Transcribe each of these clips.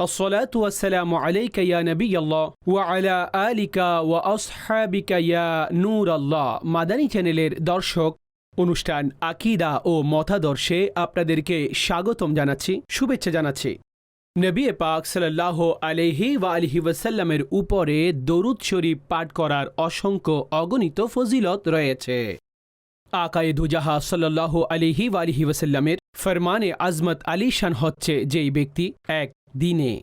الصلاة والسلام عليك يا نبي الله وعلى آلك وأصحابك يا نور الله মাদানী চ্যানেলের দর্শক অনুষ্ঠান আকিদা ও মতাদর্শে আপনাদেরকে স্বাগতম জানাচ্ছি শুভেচ্ছা জানাচ্ছি নবী পাক সাল্লাহ আলহি ওয়া আলহি ওয়াসাল্লামের উপরে দরুদ শরীফ পাঠ করার অসংখ্য অগণিত ফজিলত রয়েছে আকায়ে দুজাহা সাল্লাহ আলিহি ওয়ালিহি ওয়াসাল্লামের ফরমানে আজমত আলিশান হচ্ছে যেই ব্যক্তি এক দিনে।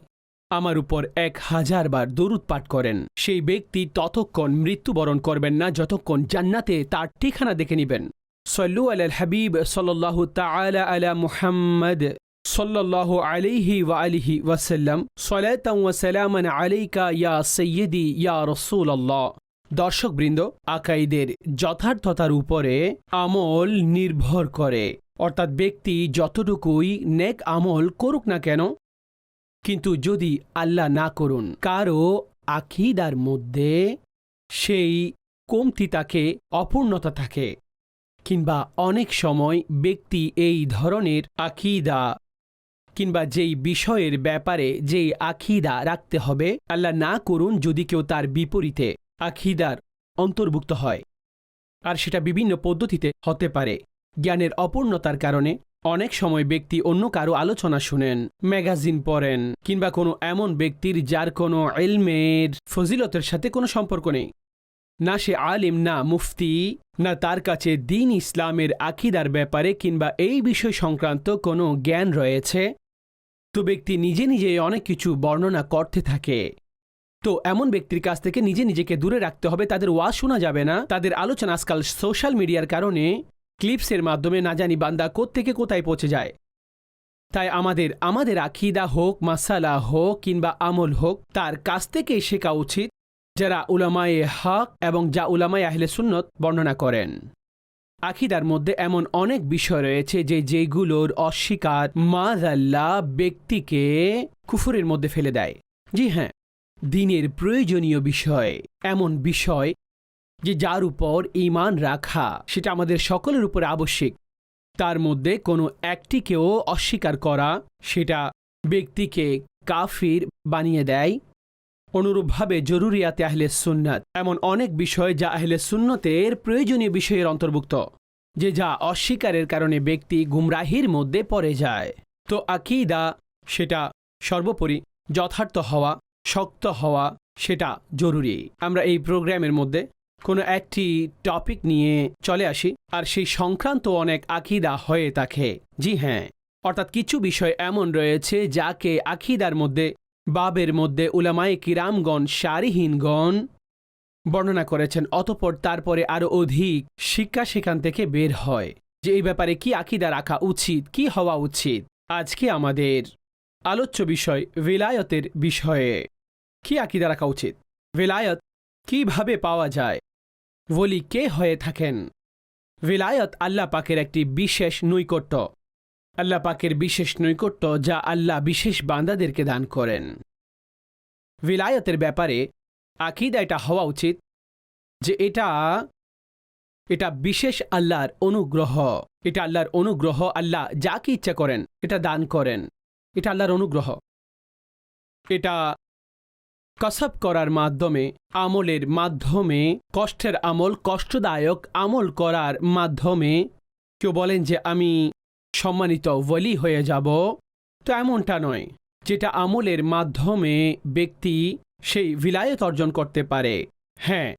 আমার উপর এক হাজার বার দরুদ পাঠ করেন। সেই ব্যক্তি ততক্ষণ মৃত্যুবরণ করবেন না, যতক্ষণ জান্নাতে তার ঠিকানা দেখে নেবেন। সল্লু আল হাবিব সাল্লাহ তাআলা আলা মুহাম্মদ সাল্লাল্লাহু আলাইহি ওয়া আলিহি ওয়াসাল্লাম। সালাতাম ওয়া সালামান আলাইকা ইয়া সাইয়্যিদি, ইয়া রাসূলুল্লাহ। দর্শকবৃন্দ আকাইদের যথার্থতার উপরে আমল নির্ভর করে। অর্থাৎ ব্যক্তি যতটুকুই নেক আমল করুক না কেন কিন্তু যদি আল্লাহ না করুন কারও আকিদার মধ্যে সেই কমতি থাকে, অপূর্ণতা থাকে, কিংবা অনেক সময় ব্যক্তি এই ধরনের আকিদা, কিংবা যেই বিষয়ের ব্যাপারে যেই আখিদা রাখতে হবে, আল্লাহ না করুন যদি কেউ তার বিপরীতে আখিদার অন্তর্ভুক্ত হয়। আর সেটা বিভিন্ন পদ্ধতিতে হতে পারে। জ্ঞানের অপূর্ণতার কারণে অনেক সময় ব্যক্তি অন্য কারও আলোচনা শুনেন, ম্যাগাজিন পড়েন, কিংবা কোনো এমন ব্যক্তির যার কোনো এলমের ফজিলতের সাথে কোনো সম্পর্ক নেই। না সে আলিম, না মুফতি, না তার কাছে দিন ইসলামের আকিদার ব্যাপারে কিংবা এই বিষয় সংক্রান্ত কোনো জ্ঞান রয়েছে? তো ব্যক্তি নিজে নিজে অনেক কিছু বর্ণনা করতে থাকে। তো এমন ব্যক্তির কাছ থেকে নিজে নিজেকে দূরে রাখতে হবে, তাদের ওয়াজ শোনা যাবে না, তাদের আলোচনা আজকাল সোশ্যাল মিডিয়ার কারণে ক্লিপসের মাধ্যমে না জানি বান্দা কোত্থেকে কোথায় পৌঁছে যায়। তাই আমাদের আমাদের আখিদা হোক, মাসালা হোক কিংবা আমল হোক, তার কাছ থেকেই শেখা উচিত, যারা উলামায়ে হক এবং যা উলামায়ে আহলে সুন্নত বর্ণনা করেন। আখিদার মধ্যে এমন অনেক বিষয় রয়েছে যে যেগুলোর অস্বীকার মাদাল্লাহ ব্যক্তিকে কুফুরের মধ্যে ফেলে দেয়। জি হ্যাঁ দিনের প্রয়োজনীয় বিষয়, এমন বিষয় যে যার উপর ঈমান রাখা, সেটা আমাদের সকলের উপর আবশ্যিক। তার মধ্যে কোনো একটিকেও অস্বীকার করা, সেটা ব্যক্তিকে কাফির বানিয়ে দেয়। অনুরূপভাবে জরুরিয়াতে আহলে সুন্নাত এমন অনেক বিষয় যা আহলে সুন্নতের প্রয়োজনীয় বিষয়ের অন্তর্ভুক্ত, যে যা অস্বীকারের কারণে ব্যক্তি গুমরাহির মধ্যে পড়ে যায়। তো আকিদা, সেটা সর্বোপরি যথার্থ হওয়া, শক্ত হওয়া, সেটা জরুরি। আমরা এই প্রোগ্রামের মধ্যে কোনো একটি টপিক নিয়ে চলে আসি, আর সেই সংক্রান্ত অনেক আকিদা হয়ে থাকে। জি হ্যাঁ অর্থাৎ কিছু বিষয় এমন রয়েছে যাকে আকিদার মধ্যে, বাবের মধ্যে উলামায়ে কিরামগণ, সারিহীনগণ বর্ণনা করেছেন, অতপর তারপরে আরও অধিক শিক্ষা সেখান থেকে বের হয় যে এই ব্যাপারে কি আকিদা রাখা উচিত, কি হওয়া উচিত। আজকে আমাদের আলোচ্য বিষয় বেলায়তের বিষয়ে, কি আকিদা রাখা উচিত? বেলায়ত কীভাবে পাওয়া যায়? বলি কে হয়ে থাকেন। বেলায়ত আল্লাহ পাকের একটি বিশেষ নৈকট্য। আল্লাহ পাকের বিশেষ নৈকট্য যা আল্লাহ বিশেষ বান্দাদেরকে দান করেন। বিলায়তের ব্যাপারে আকিদা এটা হওয়া উচিত যে এটা এটা বিশেষ আল্লাহর অনুগ্রহ। এটা আল্লাহর অনুগ্রহ, আল্লাহ যাকে ইচ্ছা করেন, এটা দান করেন। এটা আল্লাহর অনুগ্রহ। এটা কসব করার মাধ্যমে আমলের মাধ্যমে, কষ্টের আমল কষ্টদায়ক আমল করার মাধ্যমে। কেউ বলেন যে, আমি সম্মানিত বলি হয়ে যাব। তো এমনটা নয়। যেটা আমলের মাধ্যমে ব্যক্তি সেই বিলায়ত অর্জন করতে পারে। হ্যাঁ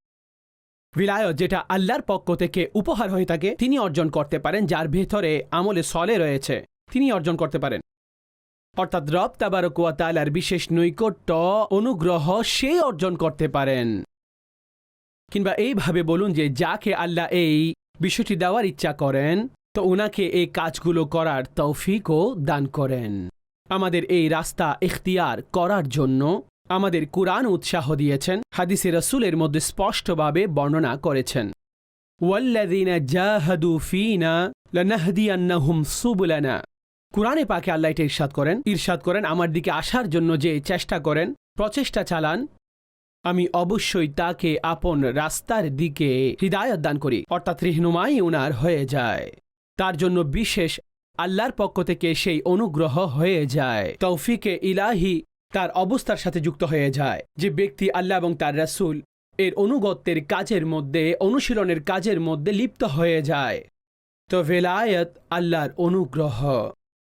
ভিলায়ত যেটা আল্লাহর পক্ষ থেকে উপহার হয়ে থাকে, তিনি অর্জন করতে পারেন, যার ভেতরে আমলে সলে রয়েছে, তিনি অর্জন করতে পারেন। অর্থাৎ রব তাবারকুয়াতালার বিশেষ নৈকট্য, অনুগ্রহ সে অর্জন করতে পারেন। কিংবা এইভাবে বলুন যে যাকে আল্লাহ এই বিষয়টি দেওয়ার ইচ্ছা করেন, তো ওনাকে এই কাজগুলো করার তৌফিকও দান করেন। আমাদের এই রাস্তা ইখতিয়ার করার জন্য আমাদের কুরআন উৎসাহ দিয়েছেন, হাদিসে রসুলের মধ্যে স্পষ্টভাবে বর্ণনা করেছেন। ওয়াল্লাযীনা জাহাদু ফীনা লানাহদিয়ান্নাহুম সুবুলানা। কুরআনে পাকে আল্লাহ এটা ইরশাদ করেন। ইরশাদ করেন, আমার দিকে আসার জন্য যে চেষ্টা করেন, প্রচেষ্টা চালান, আমি অবশ্যই তাকে আপন রাস্তার দিকে হৃদায়ত দান করি, অর্থাৎ রিহনুমাই উনার হয়ে যায়। তার জন্য বিশেষ আল্লাহর পক্ষ থেকে সেই অনুগ্রহ হয়ে যায়। তৌফিকে ইলাহি তার অবস্থার সাথে যুক্ত হয়ে যায়, যে ব্যক্তি আল্লাহ এবং তার রাসূল এর অনুগত্যের কাজের মধ্যে, অনুশীলনের কাজের মধ্যে লিপ্ত হয়ে যায়। তো ভেলায়ত আল্লাহর অনুগ্রহ।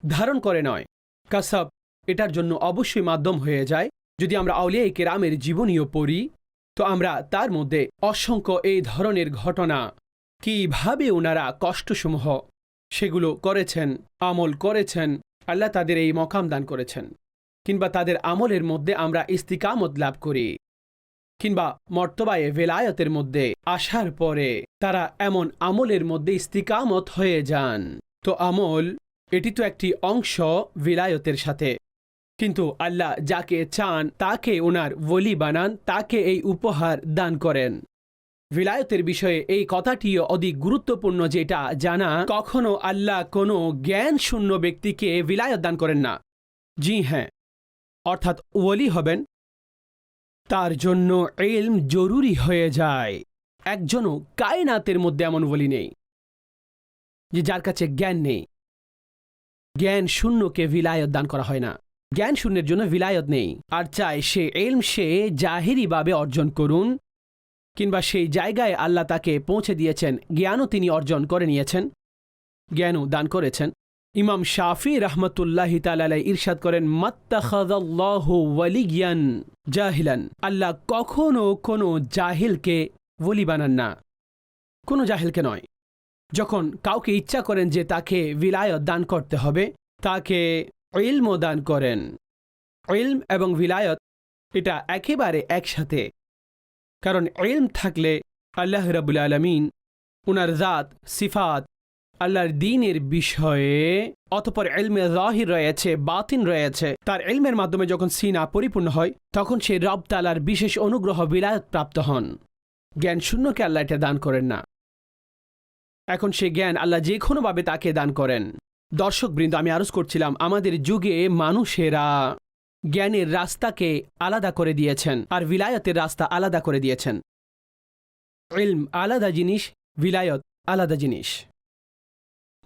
ধারণ করে নয়। কাসব, এটার জন্য অবশ্যই মাধ্যম হয়ে যায়, যদি আমরা আউলিয়া কেরামের জীবনীও পড়ি, তো আমরা তার মধ্যে অসংখ্য এই ধরনের ঘটনা, কীভাবে ওনারা কষ্টসমূহ সেগুলো করেছেন, আমল করেছেন, আল্লাহ তাদের এই মকাম দান করেছেন, কিংবা তাদের আমলের মধ্যে আমরা ইস্তিকামত লাভ করি, কিংবা মর্তবায়ে ভেলায়তের মধ্যে আসার পরে তারা এমন আমলের মধ্যে ইস্তিকামত হয়ে যান। তো আমল এটি তো একটি অংশ বিলায়তের সাথে। কিন্তু আল্লাহ যাকে চান, তাকে ওনার বলি বানান, তাকে এই উপহার দান করেন। ভিলায়তের বিষয়ে এই কথাটিও অধিক গুরুত্বপূর্ণ যেটা জানা, কখনো আল্লাহ কোনো জ্ঞান শূন্য ব্যক্তিকে বিলায়ত দান করেন না। জি হ্যাঁ অর্থাৎ ওলি হবেন। তার জন্য এলম জরুরি হয়ে যায়। একজনও কায়নাতের মধ্যে এমন বলি নেই, যে যার কাছে জ্ঞান নেই। জ্ঞান শূন্যকে ভিলায়ত দান করা হয় না। জ্ঞান শূন্যের জন্য ভিলায়ত নেই। আর চায় সে এলম সে জাহিরিভাবে অর্জন করুন, কিংবা সেই জায়গায় আল্লাহ তাকে পৌঁছে দিয়েছেন, জ্ঞানও তিনি অর্জন করে নিয়েছেন, জ্ঞানও দান করেছেন। ইমাম শাফি রহমতুল্লাহ তালাই ইরশাদ করেন ওয়ালিয়ান জাহিলান। আল্লাহ কখনো কোনো জাহিলকে বলি বানান না। কোনো জাহিলকে নয়। যখন কাউকে ইচ্ছা করেন যে তাকে ভিলায়ত দান করতে হবে, তাকে ইলমও দান করেন। ইলম এবং ভিলায়ত এটা একেবারে একসাথে। কারণ ইলম থাকলে আল্লাহ রাবুল আলমিন উনার জাত, সিফাত, আল্লাহর দিনের বিষয়ে অতপর এলমে জাহির রয়েছে, বাতিন রয়েছে। তার এলমের মাধ্যমে যখন সিনা পরিপূর্ণ হয়, তখন সে রব তালার বিশেষ অনুগ্রহ বিলায়ত প্রাপ্ত হন। জ্ঞান শূন্যকে আল্লাহ এটা দান করেন না। এখন সে জ্ঞান আল্লাহ যে কোনোভাবে তাকে দান করেন। দর্শকবৃন্দ আমি আরজ করছিলাম, আমাদের যুগে মানুষেরা জ্ঞানের রাস্তাকে আলাদা করে দিয়েছেন আর বিলায়তের রাস্তা আলাদা করে দিয়েছেন। ইলম আলাদা জিনিস, বিলায়ত আলাদা জিনিস।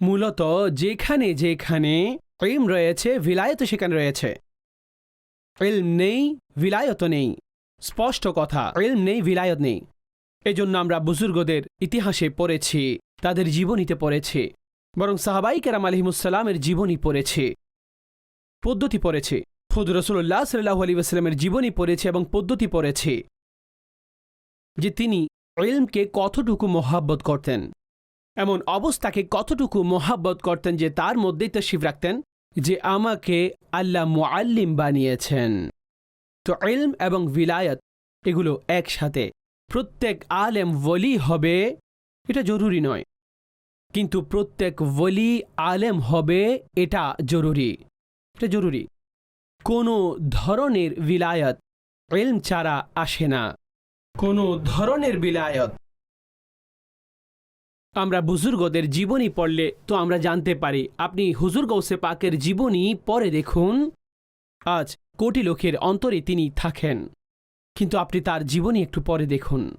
মূলত যেখানে যেখানে ইলম রয়েছে ভিলায়ত সেখানে রয়েছে। ইলম নেই ভিলায়ত নেই। স্পষ্ট কথা, ইলম নেই ভিলায়ত নেই। এজন্য আমরা বুজুর্গদের ইতিহাসে পড়েছি তাদের জীবনীতে পড়েছি, বরং সাহাবাই কেরাম আলহিমুসাল্লামের জীবনী পড়েছে, পদ্ধতি পড়েছে। খুদ রসুল্লাহ সাল্লাহ আলী ওয়াসাল্লামের জীবনী পড়েছে এবং পদ্ধতি পড়েছে যে তিনি ইলমকে কতটুকু মোহাব্বত করতেন, এমন অবস্থাকে কতটুকু মোহাব্বত করতেন যে তার মধ্যেই তশিফ রাখতেন যে আমাকে আল্লাহ মুআল্লিম বানিয়েছেন। তো ইলম এবং ভিলায়ত এগুলো একসাথে প্রত্যেক আলেম ওলি হবে এটা জরুরি নয়। কিন্তু প্রত্যেক ওলি আলেম হবে এটা জরুরি। এটা জরুরি। কোনো ধরনের বিলায়ত এলম ছাড়া আসে না। কোনো ধরনের বিলায়ত। আমরা বুজুর্গদের জীবনী পড়লে তো আমরা জানতে পারি। আপনি হুজুর গৌসে পাকের জীবনী পরে দেখুন। আজ কোটি লোকের অন্তরে তিনি থাকেন। কিন্তু আপনি তার জীবনী একটু পরে দেখুন।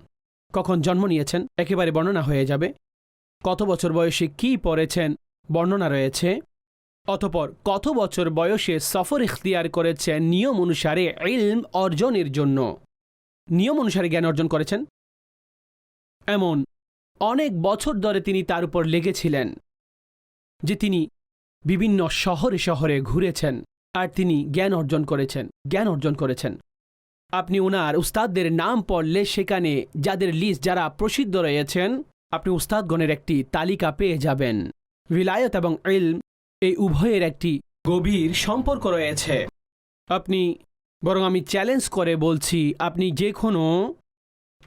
কখন জন্ম নিয়েছেন, একেবারে বর্ণনা হয়ে যাবে। কত বছর বয়সে কি পড়েছেন, বর্ণনা রয়েছে। অতপর, কত বছর বয়সে সফর ইখতিয়ার করেছেন, নিয়ম অনুসারে ইলম অর্জনের জন্য। নিয়ম অনুসারে জ্ঞান অর্জন করেছেন। এমন অনেক বছর ধরে তিনি তার উপর লেগেছিলেন, যে তিনি বিভিন্ন শহরে শহরে ঘুরেছেন, আর তিনি জ্ঞান অর্জন করেছেন, জ্ঞান অর্জন করেছেন। আপনি ওনার উস্তাদদের নাম পড়লে সেখানে যাদের লিস্ট যারা প্রসিদ্ধ রয়েছেন, আপনি উস্তাদগণের একটি তালিকা পেয়ে যাবেন। ভিলায়ত এবং ইলম এই উভয়ের একটি গভীর সম্পর্ক রয়েছে। আপনি, বরং আমি চ্যালেঞ্জ করে বলছি, আপনি যে কোনো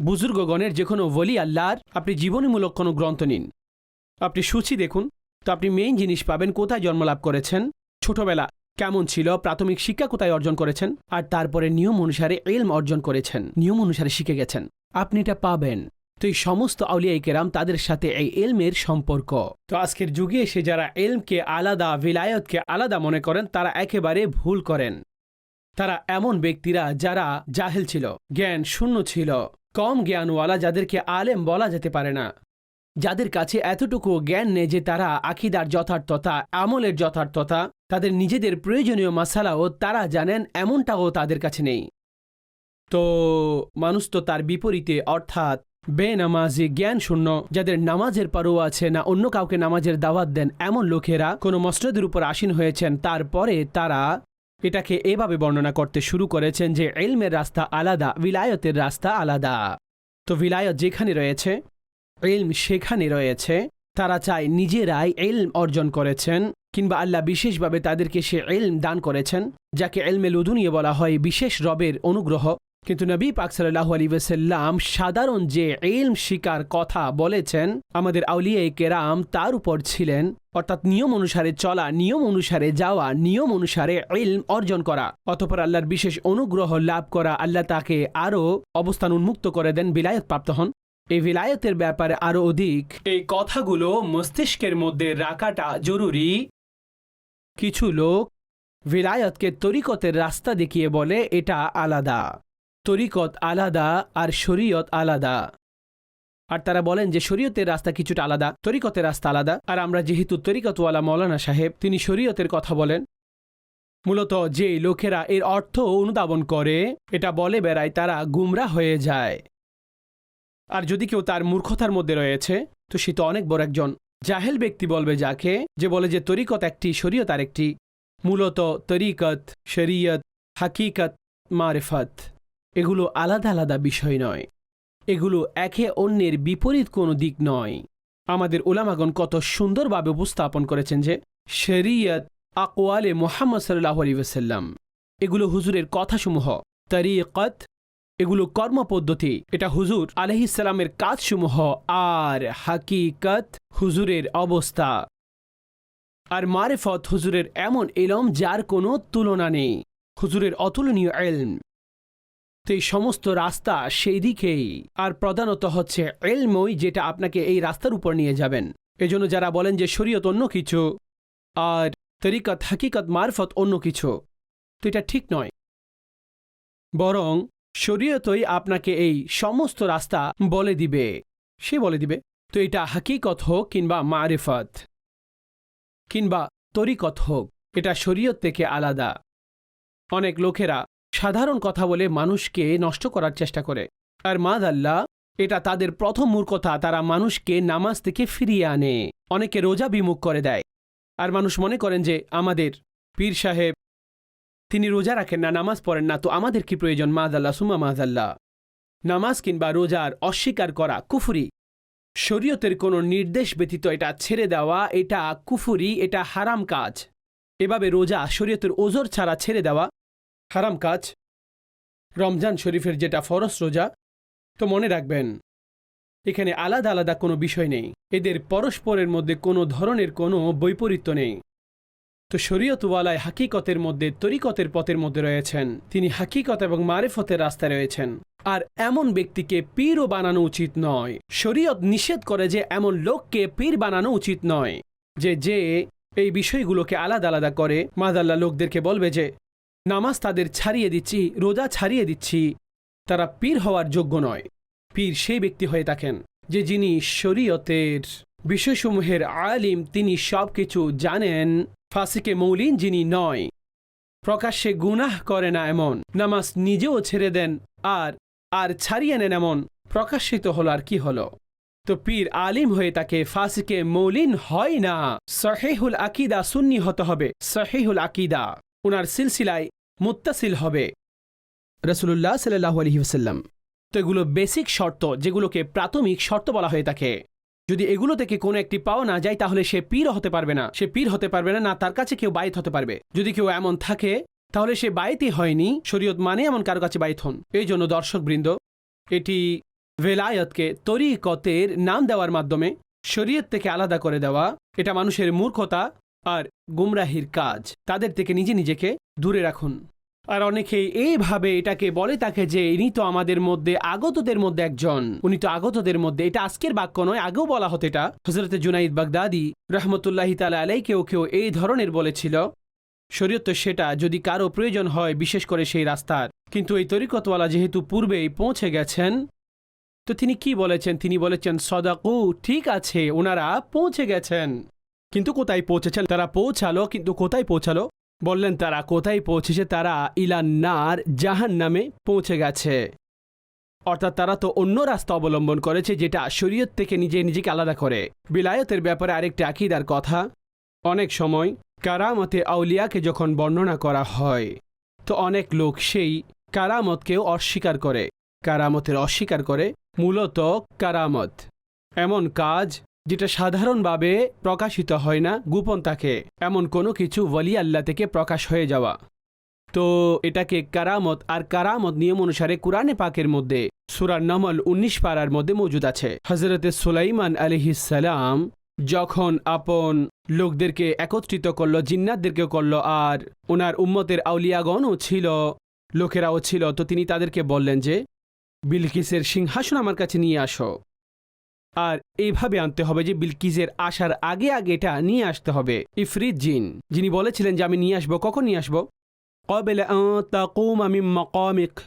বুজুর্গগণের যে কোনো বলি আল্লাহর আপনি জীবনীমূলক কোনো গ্রন্থ নিন। আপনি সূচি দেখুন, তো আপনি মেইন জিনিস পাবেন, কোথায় জন্মলাভ করেছেন? ছোটবেলা কেমন ছিল, প্রাথমিক শিক্ষা কোথায় অর্জন করেছেন, আর তারপরে নিয়ম অনুসারে এলম অর্জন করেছেন, নিয়ম অনুসারে শিখে গেছেন। আপনি এটা পাবেন। তো এই সমস্ত আউলিয়া কেরাম তাদের সাথে এই এলমের সম্পর্ক। তো আজকের যুগে এসে যারা এলমকে আলাদা, বিলায়তকে আলাদা মনে করেন, তারা একেবারে ভুল করেন। তারা এমন ব্যক্তিরা যারা জাহেল ছিল, জ্ঞান শূন্য ছিল, কম জ্ঞানওয়ালা যাদেরকে আলেম বলা যেতে পারে না। যাদের কাছে এতটুকু জ্ঞান নেই যে তারা আকিদার যথার্থতা, আমলের যথার্থতা, তাদের নিজেদের প্রয়োজনীয় মাসালাও তারা জানেন, এমনটাও তাদের কাছে নেই। তো মানুষ তো তার বিপরীতে, অর্থাৎ বেনামাজি জ্ঞান শূন্য যাদের নামাজের পারো আছে না অন্য কাউকে নামাজের দাওয়াত দেন এমন লোকেরা কোনো মসনদের উপর আসীন হয়েছেন, তারপরে তারা এটাকে এভাবে বর্ণনা করতে শুরু করেছেন যে এলমের রাস্তা আলাদা, বিলায়তের রাস্তা আলাদা। তো বিলায়ত যেখানে রয়েছে এলম সেখানে রয়েছে। তারা চায় নিজেরাই এলম অর্জন করেছেন কিংবা আল্লাহ বিশেষভাবে তাদেরকে সে এলম দান করেছেন, যাকে এলমে লুদুনিয়ে বলা হয় বিশেষ রবের অনুগ্রহ। কিন্তু নবী পাক সাল্লাহ আলী ওসাল্লাম সাধারণ যে এলম শিকার কথা বলেছেন, আমাদের আউলিয়া কেরাম তার উপর ছিলেন। অর্থাৎ নিয়ম অনুসারে চলা, নিয়ম অনুসারে যাওয়া, নিয়ম অনুসারে এলম অর্জন করা। অতপর আল্লাহর বিশেষ অনুগ্রহ লাভ করা আল্লাহ তাকে আরও অবস্থান উন্মুক্ত করে দেন বিলায়ত প্রাপ্ত হন। এই বিলায়তের ব্যাপারে আরও অধিক। এই কথাগুলো মস্তিষ্কের মধ্যে রাখাটা জরুরি। কিছু লোক বিলায়তকে তরিকতের রাস্তা দেখিয়ে বলে এটা আলাদা। তরিকত আলাদা আর শরীয়ত আলাদা। আর তারা বলেন যে শরীয়তের রাস্তা কিছুটা আলাদা তরিকতের রাস্তা আলাদা। আর আমরা যেহেতু তরিকতওয়ালা মৌলানা সাহেব তিনি শরীয়তের কথা বলেন। মূলত যে লোকেরা এর অর্থ অনুধাবন করে এটা বলে বেড়ায় তারা গুমরা হয়ে যায়। আর যদি কেউ তার মূর্খতার মধ্যে রয়েছে, তো সে তো অনেক বড় একজন জাহেল ব্যক্তি বলবে যাকে, যে বলে যে তরিকত একটি, শরীয়ত আর একটি। মূলত তরিকত, শরীয়ত, হাকিকত, মারেফত। এগুলো আলাদা আলাদা বিষয় নয়। এগুলো একে অন্যের বিপরীত কোনো দিক নয়। আমাদের ওলামাগণ কত সুন্দরভাবে উপস্থাপন করেছেন যে, শরিয়ত আকোয়ালে মোহাম্মদ সাল্লাহ আলী ওসাল্লাম এগুলো হুজুরের কথাসমূহ, তরিকত এগুলো কর্মপদ্ধতি। এটা হুজুর আলহিসাল্লামের কাজসমূহ। আর হাকিকত হুজুরের অবস্থা। আর মারেফত হুজুরের এমন এলম যার কোনো তুলনা নেই। হুজুরের অতুলনীয় এলম। তো সমস্ত রাস্তা সেই দিকেই। আর প্রধানত হচ্ছে এলমই যেটা আপনাকে এই রাস্তার উপর নিয়ে যাবেন। এজন্য যারা বলেন যে শরীয়ত অন্য কিছু, আর তরিকত, হাকিকত, মারফত অন্য কিছু, তো এটা ঠিক নয়। বরং শরীয়তই আপনাকে এই সমস্ত রাস্তা বলে দিবে। সে বলে দিবে, তো এটা হাকিকত হোক কিংবা মারেফত, কিংবা তরিকত হোক, এটা শরীয়ত থেকে আলাদা। অনেক লোকেরা সাধারণ কথা বলে মানুষকে নষ্ট করার চেষ্টা করে। আর মাদ আল্লাহ এটা তাদের প্রথম মূর্খতা, তারা মানুষকে নামাজ থেকে ফিরিয়ে আনে, অনেকে রোজা বিমুখ করে দেয়। আর মানুষ মনে করেন যে আমাদের পীর সাহেব তিনি রোজা রাখেন না, নামাজ পড়েন না। তো আমাদের কি প্রয়োজন? মাদ আল্লাহ সুমা মাদ আল্লাহ নামাজ কিংবা রোজার অস্বীকার করা কুফুরি। শরীয়তের কোনো নির্দেশ ব্যতীত এটা ছেড়ে দেওয়া, এটা কুফুরি, এটা হারাম কাজ। এভাবে রোজা শরীয়তের ওজোর ছাড়া ছেড়ে দেওয়া হারাম কাজ। রমজান শরীফের যেটা ফরস রোজা, তো মনে রাখবেন, এখানে আলাদা আলাদা কোনো বিষয় নেই। এদের পরস্পরের মধ্যে কোনো ধরনের কোনো বৈপরীত্য নেই। তো শরীয়তওয়ালায় হাকিকতের মধ্যে, তরিকতের পথের মধ্যে রয়েছেন। তিনি হাকিকত এবং মারেফতের রাস্তায় রয়েছেন। আর এমন ব্যক্তিকে পীরও বানানো উচিত নয়। শরীয়ত নিষেধ করে যে এমন লোককে পীর বানানো উচিত নয়। যে যে এই বিষয়গুলোকে আলাদা আলাদা করে মাদাল্লা লোকদেরকে বলবে যে, নামাজ তাদের ছাড়িয়ে দিচ্ছি, রোজা ছাড়িয়ে দিচ্ছি। তারা পীর হওয়ার যোগ্য নয়। পীর সেই ব্যক্তি হয়ে থাকেন, যে যিনি শরীয়তের বিষয়সমূহের আলিম, তিনি সব কিছু জানেন। ফাসিকে মৌলিন যিনি নয়। প্রকাশ্যে গুনাহ করে না এমন। নামাজ নিজেও ছেড়ে দেন, আর আর ছাড়িয়ে নেন এমন। প্রকাশিত হল আর কি হলো? তো পীর আলিম হয়ে তাকে ফাসিকে মৌলিন হয় না। সহেহুল আকিদা সুন্নি হতে হবে। সহেহুল আকিদা ওনার সিলসিলায় মুত্তাসিল হবে। রসুল্লাহ সাল্লাহ আলহি ওসাল্লাম তো এগুলো বেসিক শর্ত, যেগুলোকে প্রাথমিক শর্ত বলা হয়ে থাকে। যদি এগুলো থেকে কোনো একটি পাওয়া না যায়, তাহলে সে পীর হতে পারবে না। সে পীর হতে পারবে না না তার কাছে কেউ বাইত হতে পারবে। যদি কেউ এমন থাকে, তাহলে সে বাইতই হয়নি। শরীয়ত মানে এমন কারও কাছে বাইত হন। এই জন্য দর্শকবৃন্দ, এটি ভেলায়তকে তরিকতের নাম দেওয়ার মাধ্যমে শরীয়ত থেকে আলাদা করে দেওয়া। এটা মানুষের মূর্খতা আর গুমরাহির কাজ। তাদের থেকে নিজে নিজেকে দূরে রাখুন। আর অনেকে এইভাবে এটাকে বলে তাকে যে ইনি তো আমাদের মধ্যে আগতদের মধ্যে একজন। উনি তো আগতদের মধ্যে। এটা আজকের বাক্য নয়, আগেও বলা হতো এটা। হজরত জুনাইদ বাগদাদি রহমতুল্লাহি তালা আলাই কেউ কেউ এই ধরনের বলেছিল, শরীয়ত সেটা, যদি কারও প্রয়োজন হয়, বিশেষ করে সেই রাস্তার। কিন্তু এই তরিকতওয়ালা যেহেতু পূর্বেই পৌঁছে গেছেন, তো তিনি কি বলেছেন? তিনি বলেছেন, সদাকু, ঠিক আছে, ওনারা পৌঁছে গেছেন। কিন্তু কোথায় পৌঁছেছেন? তারা পৌঁছালো, কিন্তু কোথায় পৌঁছালো? বললেন, তারা কোথায় পৌঁছেছে তারা ইলান্নার জাহান নামে পৌঁছে গেছে। অর্থাৎ তারা তো অন্য রাস্তা অবলম্বন করেছে যেটা শরীয়ত থেকে নিজে নিজেকে আলাদা করে। বিলায়তের ব্যাপারে আরেকটি আকিদার কথা, অনেক সময় কারামতে আউলিয়াকে যখন বর্ণনা করা হয়, তো অনেক লোক সেই কারামতকেও অস্বীকার করে। কারামতের অস্বীকার করে মূলত কারামত। এমন কাজ যেটা সাধারণভাবে প্রকাশিত হয় না, গোপন থাকে। এমন কোনো কিছু ওয়ালি আল্লাহ থেকে প্রকাশ হয়ে যাওয়া। তো এটাকে কারামত আর কারামত নিয়ম অনুসারে কোরআনে পাকের মধ্যে সুরার নমল উনিশ পাড়ার মধ্যে মজুদ আছে। হজরতে সুলাইমান আলহিসাল্লাম যখন আপন লোকদেরকে একত্রিত করল জিন্নাতদেরকে করল, আর ওনার উম্মতের আউলিয়াগণও ছিল, লোকেরাও ছিল, তো তিনি তাদেরকে বললেন যে, বিলকিসের সিংহাসন আমার কাছে নিয়ে আসো। আর এইভাবে আনতে হবে যে বিলকিজের আসার আগে আগে এটা নিয়ে আসতে হবে। ইফরিদ জিন, যিনি বলেছিলেন যে আমি নিয়ে আসব, কখন নিয়ে আসব? কবেলে তাকুম আমি মকামিক।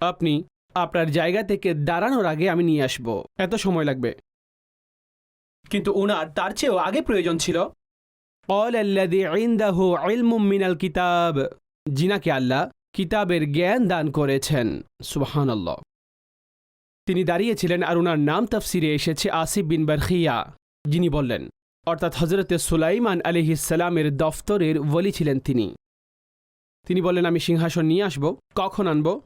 আপনি আপনার জায়গা থেকে দাঁড়ানোর আগে আমি নিয়ে আসব। এত সময় লাগবে। কিন্তু ওনার তার চেয়েও আগে প্রয়োজন ছিল। মিনাল কিতাব। জিনাকে আল্লাহ কিতাবের জ্ঞান দান করেছেন। সুবাহান আল্লাহ তিনি দাঁড়িয়েছিলেন আর ওনার নাম তফসিরে এসেছে আসিফ বিন বারখিয়া। যিনি বললেন, অর্থাৎ হজরতে সুলাইমান আলিহিসালামের দফতরের বলি ছিলেন তিনি। তিনি বললেন, আমি সিংহাসন নিয়ে আসব। কখন আনব?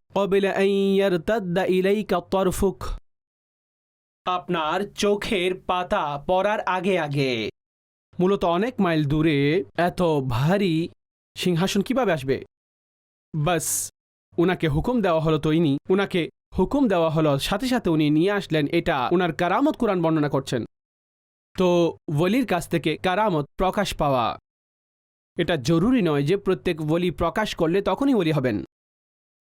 তরফুক। আপনার চোখের পাতা পড়ার আগে আগে। মূলত অনেক মাইল দূরে এত ভারী সিংহাসন কীভাবে আসবে? বাস, উনাকে হুকুম দেওয়া হলো তো ইনি। উনাকে হুকুম দেওয়া হলো, সাথে সাথে উনি নিয়ে আসলেন এটা ওনার কারামত কোরআন বর্ণনা করছেন। তো ওলির কাছ থেকে কারামত প্রকাশ পাওয়া, এটা জরুরি নয় যে প্রত্যেক ওলি প্রকাশ করলে তখনই ওলি হবেন।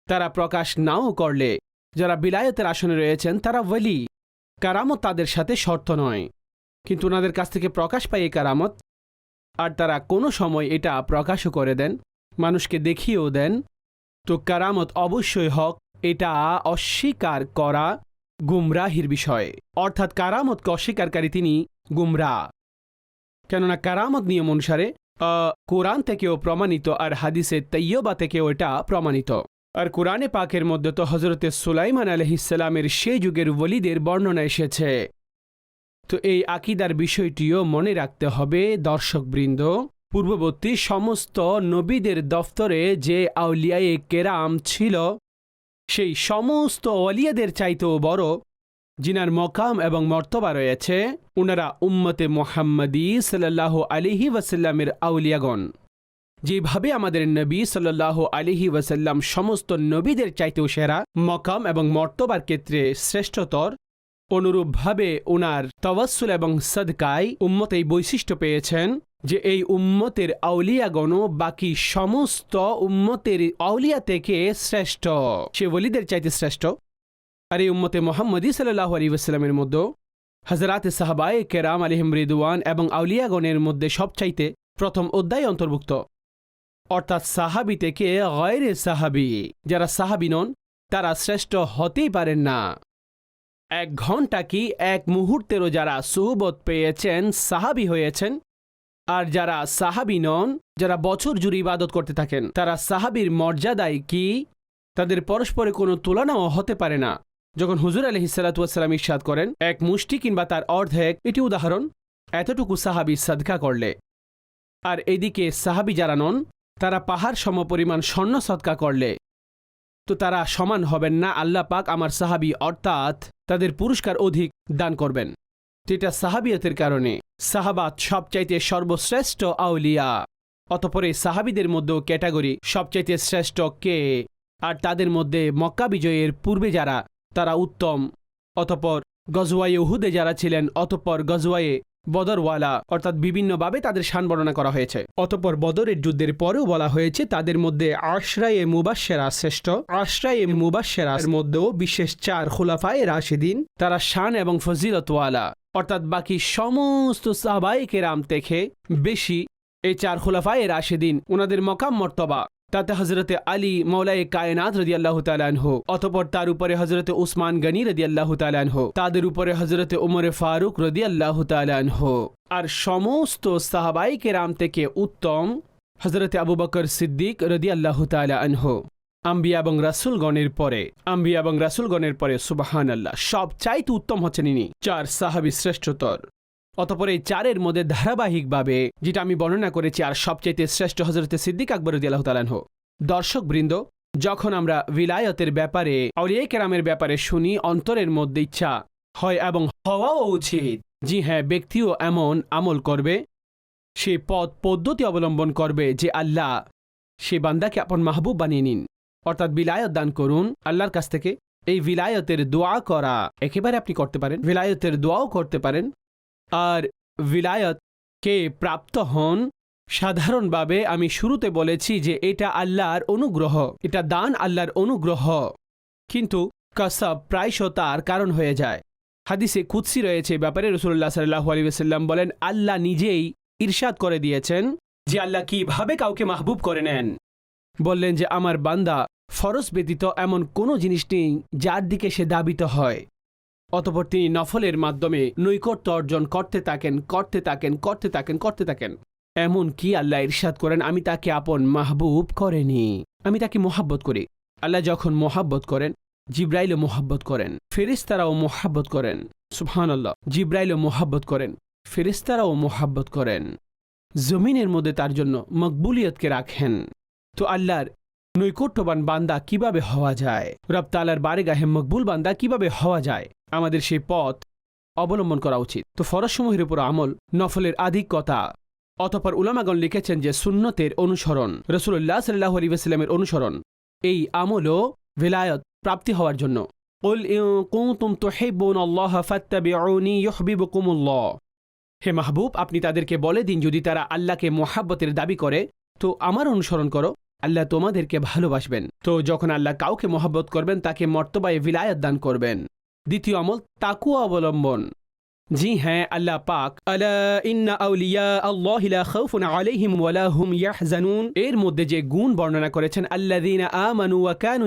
তারা প্রকাশ নাও করলে, যারা বিলায়তের আসনে রয়েছেন তারা ওলি, কারামত তাদের সাথে শর্ত নয়। কিন্তু ওনাদের কাছ থেকে প্রকাশ পায় এই কারামত, আর তারা কোনো সময় এটা প্রকাশও করে দেন, মানুষকে দেখিয়েও দেন। তো কারামত অবশ্যই হক এটা অস্বীকার করা গুমরাহির বিষয়। অর্থাৎ কারামতকে অস্বীকারকারী তিনি গুমরা। কেননা কারামত নিয়ম অনুসারে কোরআন থেকেও প্রমাণিত আর হাদিসে তৈয়বা থেকেও এটা প্রমাণিত। আর কোরআনে পাকের মধ্যে তো হজরতে সুলাইমান আলহিসাল্লামের সেই যুগের ওলিদের বর্ণনা এসেছে। তো এই আকিদার বিষয়টিও মনে রাখতে হবে দর্শকবৃন্দ। পূর্ববর্তী সমস্ত নবীদের দফতরে যে আউলিয়ায়ে কেরাম ছিল সেই সমস্ত অলিয়াদের চাইতেও বড় জিনার মকাম এবং মর্তবা রয়েছে ওনারা উম্মতে মোহাম্মদী সাল্লাহ আলিহি ওয়াসাল্লামের আউলিয়াগণ। যেভাবে আমাদের নবী সাল্লাহ আলিহি ওয়াসাল্লাম সমস্ত নবীদের চাইতেও সেরা, মকাম এবং মর্তবার ক্ষেত্রে শ্রেষ্ঠতর, অনুরূপভাবে ওনার তওয়াসুল এবং সদকায় উম্মত এই বৈশিষ্ট্য পেয়েছেন যে এই উম্মতের আউলিয়াগণও বাকি সমস্ত উম্মতের আউলিয়া থেকে শ্রেষ্ঠ। সে ওলিদের চাইতে শ্রেষ্ঠ। আর এই উম্মতে মোহাম্মদী সাল্লাহ আলী ওয়াসাল্লামের মধ্যে হজরাত সাহাবায়ে কেরাম আলিহিম রিদওয়ান এবং আউলিয়াগণের মধ্যে সবচাইতে প্রথম অধ্যায় অন্তর্ভুক্ত। অর্থাৎ সাহাবি থেকে গয়রে সাহাবি, যারা সাহাবি নন, তারা শ্রেষ্ঠ হতেই পারেন না। এক ঘণ্টা কি এক মুহূর্তেরও যারা সুহবত পেয়েছেন, সাহাবি হয়েছেন আর যারা সাহাবি নন, যারা বছর জুড়ে ইবাদত করতে থাকেন, তারা সাহাবির মর্যাদায় কি তাদের পরস্পরে কোনো তুলনাও হতে পারে না। যখন হুজুর আলহ সাল্লাতুয়াসাল্লাম ইরশাদ করেন, এক মুষ্টি কিংবা তার অর্ধেক, এটি উদাহরণ, এতটুকু সাহাবি সাদকা করলে। আর এদিকে সাহাবি যারা নন, তারা পাহাড় সমপরিমাণ স্বর্ণ সৎকা করলে। তো তারা সমান হবেন না, আল্লাহ পাক আমার সাহাবি অর্থাৎ তাদের পুরস্কার অধিক দান করবেন। এটা সাহাবিয়তের কারণে। সাহাবাত সবচাইতে সর্বশ্রেষ্ঠ আউলিয়া। অতপরে সাহাবিদের মধ্যেও ক্যাটাগরি সবচাইতে শ্রেষ্ঠ কে? আর তাদের মধ্যে মক্কা বিজয়ের পূর্বে যারা, তারা উত্তম। অতপর গজওয়ায়ে উহুদে যারা ছিলেন, অতপর গজওয়ায়ে বদরওয়ালা, অর্থাৎ বিভিন্নভাবে তাদের শান বর্ণনা করা হয়েছে। অতপর বদরের যুদ্ধের পরেও বলা হয়েছে, তাদের মধ্যে আশ্রায়ে মুবাসেরা শ্রেষ্ঠ। আশ্রায়ে মুবাসেরার মধ্যেও বিশেষ চার খোলাফায় রাশিদিন, তারা শান এবং ফজিলতওয়ালা। অর্থাৎ বাকি সমস্ত সাহবাই কেরাম থেকে বেশি এই চার খোলাফায় রাশিদিন ওনাদের মকাম মর্তবা। তাতে হজরতে আলী মৌলায় কায়নাত রদি আল্লাহ তালানহ অতপর তার উপরে হজরতে উসমান গনি রদি আল্লাহ তালানহ তাদের উপরে হজরতে উমরে ফারুক রদি আল্লাহ তালানহ আর সমস্ত সাহাবাই কেরাম থেকে উত্তম হজরতে আবু বকর সিদ্দিক রদি আল্লাহ তালানহ আম্বিয়া এবং রাসুলগণের পরে। আম্বিয়া এবং রাসুলগণের পরে সুবাহান আল্লাহ সব চাইতে উত্তম হচ্ছেন ইনি, চার সাহাবি শ্রেষ্ঠতর। অতপর এই চারের মধ্যে ধারাবাহিকভাবে, যেটা আমি বর্ণনা করেছি, আর সবচাইতে শ্রেষ্ঠ হজরতে সিদ্দিক আকবর আল্লাহ তালানহ দর্শক বৃন্দ যখন আমরা বিলায়তের ব্যাপারে, আউলিয়া কেরামের ব্যাপারে শুনি, অন্তরের মধ্যে ইচ্ছা হয় এবং হওয়াও উচিত, জি হ্যাঁ ব্যক্তিও এমন আমল করবে, সে পথ, পদ্ধতি অবলম্বন করবে যে আল্লাহ সে বান্দাকে আপন মাহবুব বানিয়ে নিন। অর্থাৎ বিলায়ত দান করুন আল্লাহর কাছ থেকে। এই বিলায়তের দোয়া করা একেবারে আপনি করতে পারেন, বিলায়তের দোয়াও করতে পারেন। আর কে প্রাপ্ত হন, সাধারণভাবে আমি শুরুতে বলেছি যে এটা আল্লাহর অনুগ্রহ, এটা দান আল্লাহর অনুগ্রহ। কিন্তু কসব প্রায়শ তার কারণ হয়ে যায়। হাদিসে কুৎসি রয়েছে ব্যাপারে রসুল্লাহ সাল্লাহ আলী বলেন, আল্লাহ নিজেই ইরশাদ করে দিয়েছেন যে আল্লাহ কীভাবে কাউকে মাহবুব করে নেন। বললেন যে, আমার বান্দা, ফরজ ব্যতীত এমন কোনো জিনিস নেই যার দিকে সে দাবিত হয়। অতপর তিনি নফলের মাধ্যমে নৈকট্য অর্জন করতে থাকেন করতে থাকেন করতে থাকেন করতে থাকেন। এমন কি আল্লাহ ইরশাদ করেন, আমি তাকে আপন মাহবুব করেনি। আমি তাকে মোহাব্বত করি। আল্লাহ যখন মোহাব্বত করেন, জিব্রাইলও মোহাব্বত করেন ফেরিস্তারাও মোহাব্বত করেন। সুবহান আল্লাহ জিব্রাইলও মোহাব্বত করেন ফেরিস্তারাও মোহাব্বত করেন। জমিনের মধ্যে তার জন্য মকবুলিয়তকে রাখেন। তো আল্লাহর নৈকট্যবান বান্দা কিভাবে হওয়া যায় রব তালার বারেগাহে মকবুল বান্দা কিভাবে হওয়া যায় আমাদের সেই পথ অবলম্বন করা উচিত তো ফরসমূহের উপর আমল নফলের আধিক্যতা অতপর উলামাগণ লিখেছেন যে সুন্নতের অনুসরণ রসুল্লাহ সাল্লাহ আলী ওয়াসাল্লামের অনুসরণ এই আমলও ভিলায়ত প্রাপ্তি হওয়ার জন্য قل إن كنتم تحبون الله فاتبعوني يحببكم الله হে মাহবুব আপনি তাদেরকে বলে দিন যদি তারা আল্লাহকে মোহাব্বতের দাবি করে তো আমার অনুসরণ করো। আল্লাহ তোমাদেরকে ভালোবাসবেন। তো যখন আল্লাহ কাউকে মোহাব্বত করবেন, তাকে মর্তবায় বিলায়ত দান করবেন। দ্বিতীয় আমল, তাকুয়া অবলম্বন। জি হ্যাঁ আল্লাহ পাক আল্লাহ এর মধ্যে যে গুণ বর্ণনা করেছেন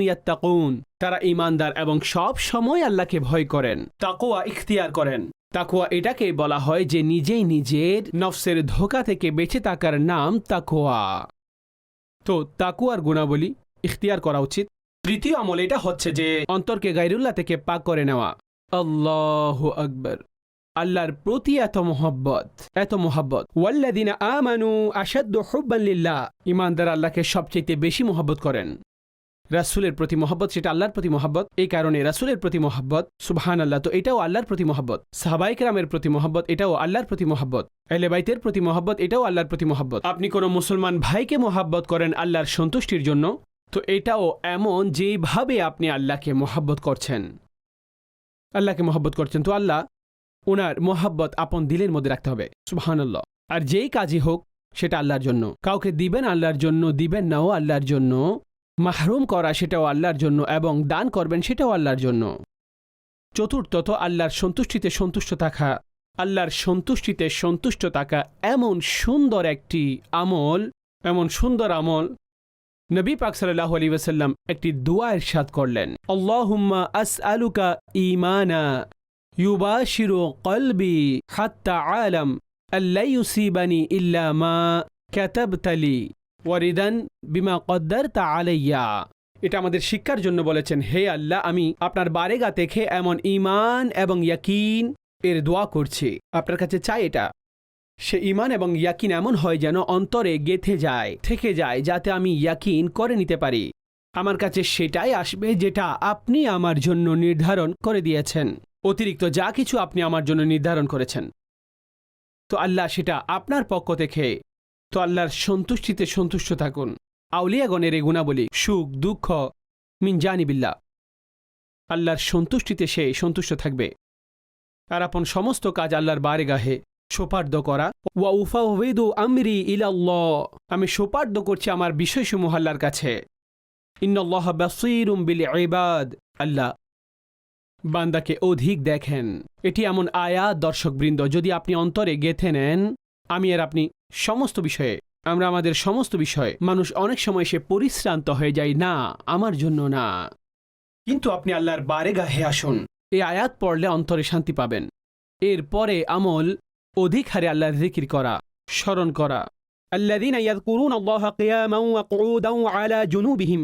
ইয়াত্তাকুন। তারা ঈমানদার এবং সব সময় আল্লাহকে ভয় করেন। তাকওয়া ইখতিয়ার করেন। তাকোয়া এটাকে বলা হয় যে নিজেই নিজের নফসের ধোকা থেকে বেঁচে থাকার নাম তাকোয়া। তো তাকুয়ার গুণাবলী ইখতিয়ার করা উচিত। তৃতীয় আমল এটা হচ্ছে যে অন্তরকে গাইরুল্লাহ থেকে পাক করে নেওয়া। আল্লাহ আকবর। আল্লাহর প্রতি এত মোহব্বত এত মোহব্বত। ওয়াল্লাদিনা আমানু আসাদ্দ হুব্বান লিল্লাহ। ইমানদার আল্লাহকে সবচেয়ে বেশি মোহব্বত করেন। রাসুলের প্রতি মহব্বত, সেটা আল্লাহর প্রতি মহব্বত। এই কারণে রাসুলের প্রতি মহব্বত সুবহান আল্লাহ তো এটাও আল্লাহর প্রতি মহব্বত। সাহাবাইক রামের প্রতি মহব্বত, এটাও আল্লাহর প্রতি মহব্বত। এলেবাইতের প্রতি মহব্বত, এটাও আল্লাহর প্রতি মহব্বত। আপনি কোনো মুসলমান ভাইকে মহাব্বত করেন আল্লাহর সন্তুষ্টির জন্য, তো এটাও এমন যেইভাবে আপনি আল্লাহকে মহাব্বত করছেন। আল্লাহকে মহব্বত করছেন, তো আল্লাহ ওনার মহাব্বত আপন দিলের মধ্যে রাখতে হবে সুবহান আল্লাহ আর যেই কাজই হোক, সেটা আল্লাহর জন্য। কাউকে দিবেন আল্লাহর জন্য, দিবেন নাও আল্লাহর জন্য। মাহরুম করা সেটাও আল্লাহর জন্য এবং দান করবেন সেটাও আল্লাহর জন্য। চতুর্থত, আল্লাহর সন্তুষ্টিতে সন্তুষ্ট থাকা। আল্লাহর সন্তুষ্টিতে সন্তুষ্ট থাকা এমন সুন্দর একটি আমল, এমন সুন্দর আমল নবী পাক সাল্লাহ আলী ওয়াসাল্লাম একটি দোয়া ইরশাদ করলেন। আল্লাহুম্মা আস আলুকা ইমানা ইউবাশিরু কলবি হাত্তা আলম আল্লাই ইউসিবানি ইল্লা মা ক্যাতাবতালি ওয়ারিদান বিমা কদ্দার তা আলাইয়া। এটা আমাদের শিক্ষার জন্য বলেছেন, হে আল্লাহ, আমি আপনার বারেগা দেখে এমন ইমান এবং ইয়াকিন এর দোয়া করছি। আপনার কাছে চাই এটা। সে ইমান এবং ইয়াকিন এমন হয় যেন অন্তরে গেথে যায়, থেকে যায়, যাতে আমি ইয়াকিন করে নিতে পারি। আমার কাছে সেটাই আসবে যেটা আপনি আমার জন্য নির্ধারণ করে দিয়েছেন। অতিরিক্ত যা কিছু আপনি আমার জন্য নির্ধারণ করেছেন। তো আল্লাহ সেটা আপনার পক্ষ থেকে তো আল্লাহর সন্তুষ্টিতে সন্তুষ্ট থাকুন। আউলিয়াগণের এ গুণাবলী সুখ, দুঃখ, মিন জানিবিল্লা আল্লাহর সন্তুষ্টিতে সে সন্তুষ্ট থাকবে। আর আপন সমস্ত কাজ আল্লাহর বারে গাহে সোপার্দ করা। ওয়া উফাওয়েদু আমরি ইলাল্লাহ। আমি সোপার্দ করছি আমার বিষয়সমূহ আল্লাহর কাছে। ইন্নাল্লাহ বাসীরুম বিল ইবাদ। আল্লাহ, বান্দাকে অধিক দেখেন। এটি এমন আয়া দর্শকবৃন্দ, যদি আপনি অন্তরে গেথে নেন, আমি আর আপনি সমস্ত বিষয়ে, আমরা আমাদের সমস্ত বিষয়ে, মানুষ অনেক সময় সে পরিশ্রান্ত হয়ে যায়, না, আমার জন্য না। কিন্তু আপনি আল্লাহর বারে গাহে আসুন, এই আয়াত পড়লে অন্তরে শান্তি পাবেন। এর পরে আমল, অধিক হারে আল্লাহর জিকির করা, স্মরণ করা। আল্লাদিন ইয়াদকুরুন আল্লাহ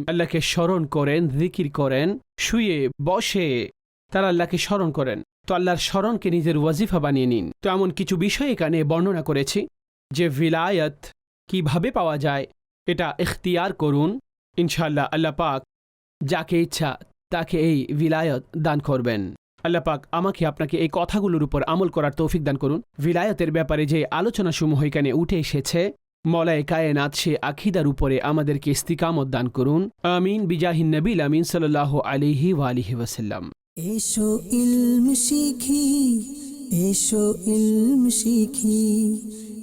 আল্লাহকে স্মরণ করেন, জিকির করেন, শুয়ে বসে তারা আল্লাহকে স্মরণ করেন। তো আল্লাহর স্মরণকে নিজের ওয়াজিফা বানিয়ে নিন। তো এমন কিছু বিষয় এখানে বর্ণনা করেছি। যে ভিলায়ত কীভাবে পাওয়া যায়, এটা ইখতিয়ার করুন ইনশাল্লাহ আল্লাহ পাক যাকে ইচ্ছা তাকে এই ভিলায়ত দান করবেন। আল্লাহ পাক আমাকে আপনাকে এই কথাগুলোর উপর আমল করার তৌফিক দান করুন। ভিলায়তের ব্যাপারে যে আলোচনাসমূহ এখানে উঠে এসেছে, মলায় কায়নাত সে আখিদার উপরে আমাদেরকে ইস্তিকামত দান করুন। আমিন, বিজাহিন নবীল আমিন সাল্লাহ আলিহি ওয়ালিহি ওয়াসাল্লাম। এসো ইলম শিখি, এসো ইলম শিখি।